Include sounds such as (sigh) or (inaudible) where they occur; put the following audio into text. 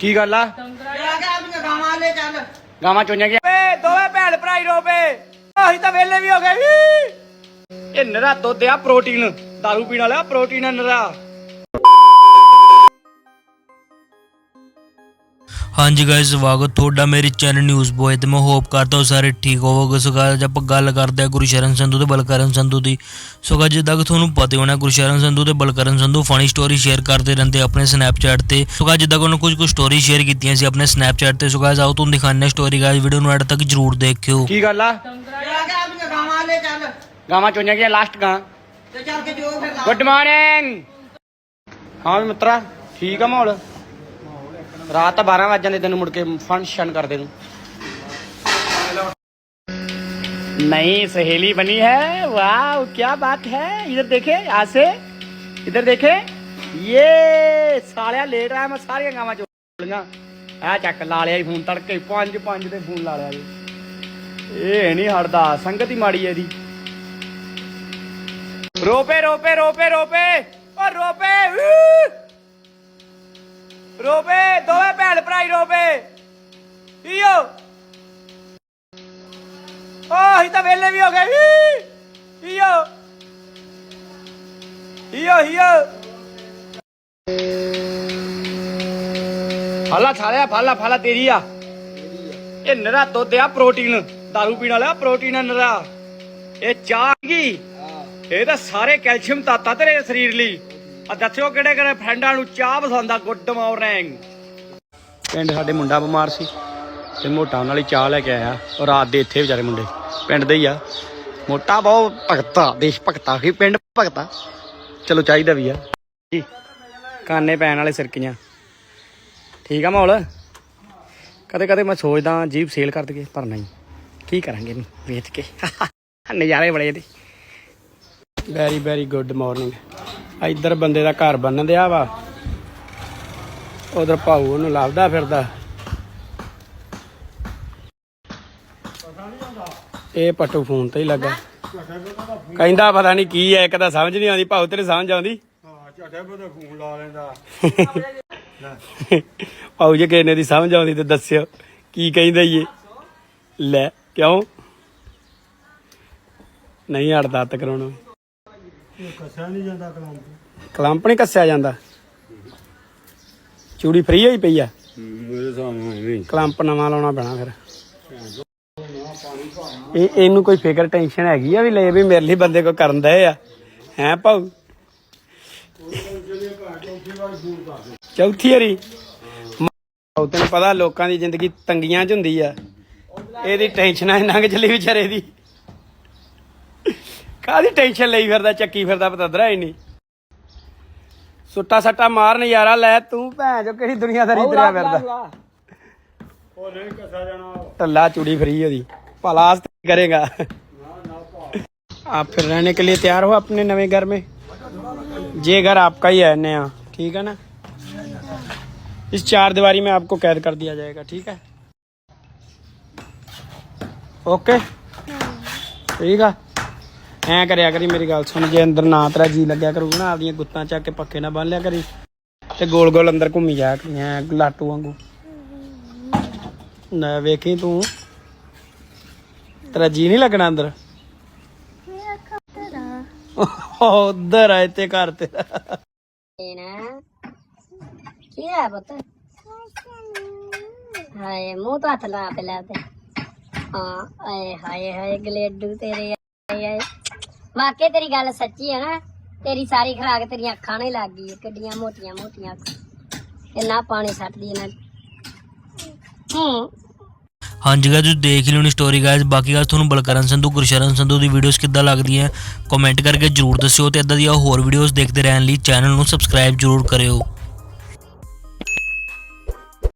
ਕੀ ਗੱਲ ਆ? ਜਾ ਕੇ ਆਪਣੀਆਂ ਗਾਵਾਂ ਲੈ ਚੱਲ ਗਾਵਾਂ ਚੋਈਆਂ ਗਿਆ ਓਏ ਦੋਵੇਂ ਭੈਣ ਭਰਾ ਹੀ ਰੋਪੇ ਅਸੀਂ ਤਾਂ ਵੇਲੇ ਵੀ ਹੋ ਗਏ ਵੀ ਇਹ ਨਰਾ ਦੁੱਧ ਆ ਪ੍ਰੋਟੀਨ। ਦਾਰੂ ਪੀਣ ਵਾਲਾ ਪ੍ਰੋਟੀਨ ਆ ਨਰਾ। ਹਾਂਜੀ ਗਾਇਸ ਸਵਾਗਤ ਤੁਹਾਡਾ ਮੇਰੇ ਚੈਨਲ ਨਿਊਜ਼ ਬੋਏ ਤੇ। ਮੈਂ ਹੋਪ ਕਰਦਾ ਹਾਂ ਸਾਰੇ ਠੀਕ ਹੋਵੋਗੇ। ਸੋ ਅੱਜ ਆਪਾਂ ਗੱਲ ਕਰਦੇ ਹਾਂ ਗੁਰਸ਼ਰਨ ਸੰਧੂ ਤੇ ਬਲਕਰਨ ਸੰਧੂ ਦੀ। ਸੋ guys, ਜਿੱਦਾਂ ਕਿ ਤੁਹਾਨੂੰ ਪਤਾ ਹੋਣਾ ਗੁਰਸ਼ਰਨ ਸੰਧੂ ਤੇ Balkaran Sandhu funny story share ਕਰਦੇ ਰਹਿੰਦੇ ਆਪਣੇ ਸਨੈਪਚੈਟ ਤੇ। ਸੋ guys, ਜਿੱਦਾਂ ਕਿ ਉਹਨਾਂ ਕੁਝ ਕੁ ਸਟੋਰੀ ਸ਼ੇਅਰ ਕੀਤੀਆਂ ਸੀ ਆਪਣੇ ਸਨੈਪਚੈਟ ਤੇ। ਸੋ guys, ਆਓ ਤੁਹਾਨੂੰ ਦਿਖਾਉਂਦੇ ਸਟੋਰੀ ਗਾਇਸ ਵੀਡੀਓ ਨੂੰ ਐਡ ਤੱਕ ਜਰੂਰ ਦੇਖਿਓ। ਕੀ ਗੱਲ ਆ? ਗਾਵਾਂ ਲੈ ਚੱਲ ਗਾਵਾਂ ਚੋਈਆਂ ਗਿਆ ਲਾਸਟ ਗਾਂ। ਤੇ ਚੱਲ ਕੇ ਜੋ ਫਿਰ ਗੁੱਡ ਮਾਰਨਿੰਗ ਹਾਂ ਮਿੱਤਰਾ ਠੀਕ ਆ ਮਾਹੌਲ? ਰਾਤ ਤਾਂ 12 ਵਜ ਜਾਂਦੇ ਤੈਨੂੰ ਮੁੜ ਕੇ ਫੰਕਸ਼ਨ ਕਰਦੇ ਨੂੰ नहीं सहेली बनी है वाह क्या बात है इधर देखे यहाँ से इधर देखे ये ਸਾਲਿਆ ਲੇਟ ਆਇਆ ਮੈਂ ਸਾਰੀਆਂ ਗਾਵਾਂ ਚੋਲੀਆਂ ਆ ਚੱਕ ਲਾ ਲਿਆ ਫੋਨ ਤੜਕੇ 5 5 ਤੇ ਫੋਨ ਲਾ ਲਿਆ ਜੀ ਇਹ ਨਹੀਂ ਹਟਦਾ ਸੰਗਤ ਹੀ ਮਾੜੀ ਹੈ ਇਹਦੀ ਰੋਪੇ ਰੋਪੇ ਰੋਪੇ ਰੋਪੇ ਓ ਰੋਪੇ ਊ! ਰੋਪੇ ਦੋਵੇਂ ਭੈਣ ਭਰਾ ਹੀ ਰੋਪੇ। ਈਓ ਓ ਅਸੀਂ ਤਾਂ ਵੇਲੇ ਵੀ ਹੋ ਗਏ। ਵੀ ਈਓ ਈਓ ਈਓ ਫਾਲਾ ਛਾਲਿਆ ਫਾਲਾ ਫਾਲਾ ਤੇਰੀ ਆ। ਇਹ ਨਰਾ ਦੁੱਧ ਆ ਪ੍ਰੋਟੀਨ। ਦਾਰੂ ਪੀਣ ਵਾਲਾ ਪ੍ਰੋਟੀਨ ਆ ਨਰਾ। ਇਹ ਚਾਹ ਕੀ ਇਹ ਤਾਂ ਸਾਰੇ ਕੈਲਸ਼ੀਅਮ ਤੱਤ ਆ ਤੇਰੇ ਸਰੀਰ ਲਈ। ਆ ਦੱਸਿਓ ਕਿਹੜੇ ਕਿਹੜੇ ਫਰੈਂਡਾਂ ਨੂੰ ਚਾਹ ਪਸੰਦ ਆ ਗੁੱਡ ਮਾਰਨਿੰਗ। ਪਿੰਡ ਸਾਡੇ ਮੁੰਡਾ ਬਿਮਾਰ ਸੀ ਤੇ ਮੋਟਾ ਉਹਨਾਂ ਲਈ ਚਾਹ ਲੈ ਕੇ ਆਇਆ ਉਹ ਰਾਤ ਦੇ ਇੱਥੇ ਵਿਚਾਰੇ ਮੁੰਡੇ ਪਿੰਡ ਦੇ ਹੀ ਆ। ਮੋਟਾ ਬਹੁਤ ਭਗਤਾ ਦੇਸ਼ ਭਗਤਾ ਹੀ ਪਿੰਡ ਭਗਤਾ। ਚਲੋ ਚਾਹੀਦਾ ਵੀ ਆ। ਜੀ ਕਾਨੇ ਪੈਣ ਵਾਲੇ ਸਿਰਕੀਆਂ। ਠੀਕ ਆ ਮਾਹੌਲ? ਕਦੇ ਕਦੇ ਮੈਂ ਸੋਚਦਾ ਜੀਬ ਸੇਲ ਕਰ ਦਈਏ ਪਰ ਨਹੀਂ। ਕੀ ਕਰਾਂਗੇ ਇਹਨੂੰ ਵੇਚ ਕੇ? (laughs) ਨਜ਼ਾਰੇ ਬੜੇ ਇਹਦੇ। ਵੈਰੀ ਵੈਰੀ ਗੁੱਡ ਮਾਰਨਿੰਗ ਇੱਧਰ ਬੰਦੇ ਦਾ ਘਰ ਬੰਨ ਦਿਆ ਵਾ। ਉਧਰ ਭਾਊ ਉਹਨੂੰ ਲੱਭਦਾ ਫਿਰਦਾ। ਇਹ ਪੱਟੂ ਫੋਨ ਤੇ ਹੀ ਲੱਗਾ। ਕਹਿੰਦਾ ਪਤਾ ਨਹੀਂ ਕੀ ਹੈ ਇੱਕ ਤਾਂ ਸਮਝ ਨਹੀਂ ਆਉਂਦੀ ਭਾਊ ਤੇਰੇ ਸਮਝ ਆਉਂਦੀ? (laughs) ਭਾਊ ਜੇ ਕਿਸੇ ਨੇ ਦੀ ਸਮਝ ਆਉਂਦੀ ਤੇ ਦੱਸਿਓ ਕੀ ਕਹਿੰਦਾ ਈ ਇਹ? ਲੈ ਕਿਉਂ? ਨਹੀਂ ਕਲੰਪ। ਨਹੀਂ ਕੱਸਿਆ ਜਾਂਦਾ। ਚੂੜੀ ਫ੍ਰੀ ਹੋਈ ਪਈ ਆ? ਕਲੰਪ ਨਵਾਂ ਲਾਉਣਾ ਪੈਣਾ ਫਿਰ। ਇਹ ਇਹਨੂੰ ਕੋਈ ਫਿਕਰ ਟੈਨਸ਼ਨ ਹੈਗੀ ਆ ਵੀ ਲੈ ਵੀ ਮੇਰੇ ਲਈ ਬੰਦੇ ਕੋ ਕਰਨ ਦਏ ਆ? ਹੈ ਭਾਊ? ਚੌਥੀ ਵਾਰੀ। ਭਾਊ ਤੈਨੂੰ ਪਤਾ ਲੋਕਾਂ ਦੀ ਜ਼ਿੰਦਗੀ ਤੰਗੀਆਂ ਚ ਹੁੰਦੀ ਆ। ਇਹਦੀ ਟੈਨਸ਼ਨ ਆ ਨੰਗ ਚੱਲੀ ਵਿਚਾਰੇ ਦੀ। ਕਾਹਦੀ ਟੈਨਸ਼ਨ ਲਈ ਫਿਰਦਾ ਚੱਕੀ ਫਿਰਦਾ ਪਤੰਦਰਾ ਹੀ ਨਹੀਂ ਸੁੱਟਾ ਸੱਟਾ ਮਾਰ ਨਜ਼ਾਰਾ ਲੈ ਤੂੰ ਭੈਣ ਜੋ ਕਿਹੜੀ ਦੁਨੀਆਦਾਰੀ ਤੇਰਾ ਫਿਰਦਾ ਉਹ ਨਹੀਂ ਕਸਾ ਜਾਣਾ ਟੱਲਾ ਚੂੜੀ ਫਰੀ ਉਹਦੀ ਭਲਾ ਕਰੇਗਾ आप फिर रहने के लिए तैयार हो अपने नए घर में ये घर आपका ही है नया ठीक है ना इस चार दीवारी में आपको कैद कर दिया जाएगा ठीक है ओके ठीक है ਐ ਕਰਿਆ ਕਰੀ, ਮੇਰੀ ਗੱਲ ਸੁਣ, ਜੇ ਅੰਦਰ ਨਾ ਤੇਰਾ ਜੀ ਲੱਗਿਆ ਕਰੂਗਾ ਨਾ, ਆਪਦੀਆਂ ਗੁੱਤਾਂ ਚੱਕ ਕੇ ਪੱਖੇ ਨਾਲ ਬੰਨ ਲਿਆ ਕਰੀ ਤੇ ਗੋਲ ਗੋਲ ਅੰਦਰ ਘੁੰਮੀ ਜਾਇਆ ਕਰੀ, ਐ ਲਾਟੂ ਵਾਂਗੂ। ਨਾ ਵੇਖੀ ਤੂੰ? ਤੇਰਾ ਜੀ ਨਹੀਂ ਲੱਗਣਾ ਅੰਦਰ? ਉਧਰ ਆਏ ਤੇ ਘਰ ਤੇਰਾ। ਨਾ ਕੀ ਹੈ ਪੁੱਤ? ਹਾਏ, ਮੂੰਹ ਤੋਂ ਹੱਥ ਲਾ ਪਹਿਲਾਂ ਤੇ। ਹਾਂ, ਆਏ ਹਾਏ ਹਾਏ, ਗਲੇਡੂ ਤੇਰੇ ਆਏ ਤੇਰੀ ਗੱਲ ਸੱਚੀ ਹੈ ਨਾ ਤੇਰੀ ਸਾਰੀ ਖਰਾਕ ਤੇਰੀਆਂ ਅੱਖਾਂ ਨਾਲ ਲੱਗ ਗਈ ਹੈ, ਕਿੱਡੀਆਂ ਮੋਟੀਆਂ ਮੋਟੀਆਂ ਇੰਨਾ ਪਾਣੀ ਸੱਟਦੀ ਇਹਨਾਂ ਹੂੰ। ਹਾਂਜੀ ਗਾਇਸ ਤੁਸੀਂ ਦੇਖ ਲਿਓ ਨੀ ਸਟੋਰੀ ਗਾਇਸ ਬਾਕੀ ਗਾਇਸ ਤੁਹਾਨੂੰ ਬਲਕਰਨ ਸੰਧੂ ਗੁਰਸ਼ਰਨ ਸੰਧੂ ਦੀ ਵੀਡੀਓਜ਼ ਕਿੱਦਾਂ ਲੱਗਦੀਆਂ ਕਮੈਂਟ ਕਰਕੇ ਜਰੂਰ ਦੱਸਿਓ ਤੇ ਇਦਾਂ ਦੀਆਂ ਹੋਰ ਵੀਡੀਓਜ਼ ਦੇਖਦੇ ਰਹਿਣ ਲਈ ਚੈਨਲ ਨੂੰ ਸਬਸਕ੍ਰਾਈਬ ਜਰੂਰ ਕਰਿਓ।